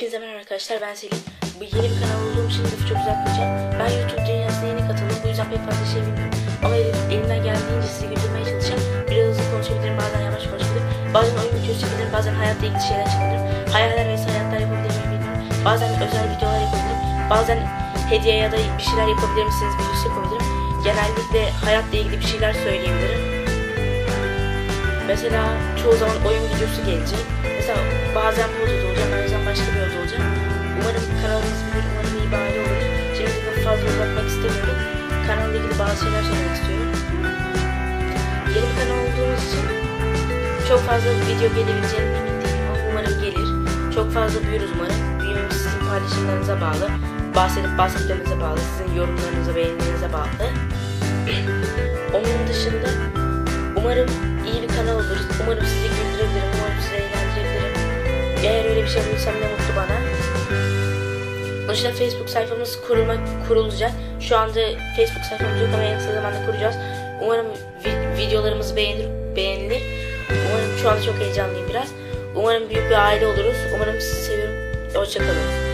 Hepinize merhaba arkadaşlar ben Selin. Bu yeni bir kanal olduğum için lafı çok uzatmayacağım. Ben YouTube dünyasına yeni katıldım. Bu yüzden pek fazla şey bilmiyorum. Ama elim- elimden geldiğince size güldürmeye çalışacağım. Biraz hızlı konuşabilirim, bazen yavaş konuşabilirim. Bazen oyun videosu çekebilirim, bazen hayatla ilgili şeyler çekebilirim. Hayaller ve hayatlar yapabilirim bilmiyorum. Bazen özel videolar yapabilirim. Bazen hediye ya da bir şeyler yapabilir misiniz videosu yapabilirim. Genellikle hayatla ilgili bir şeyler söyleyebilirim. Mesela çoğu zaman oyun videosu gelecek. Mesela bazen bu Kanalla ilgili bazı şeyler söylemek istiyorum. Yeni bir kanal olduğumuz için çok fazla video gelebileceğini emin değilim ama umarım gelir. Çok fazla büyürüz umarım. Büyümemiz sizin paylaşımlarınıza bağlı. Bahsedip bahsetmemize bağlı. Sizin yorumlarınıza, beğenilerinize bağlı. Onun dışında Umarım iyi bir kanal olur. Umarım sizi güldürebilirim. Umarım sizi eğlendirebilirim. Eğer öyle bir şey bulursam ne mutlu bana. Dışında Facebook sayfamız kurulmak kurulacak. Şu anda Facebook sayfamız yok ama en kısa zamanda kuracağız. Umarım vi- videolarımız beğenir, beğenilir. Umarım şu anda çok heyecanlıyım biraz. Umarım büyük bir aile oluruz. Umarım sizi seviyorum. Hoşçakalın.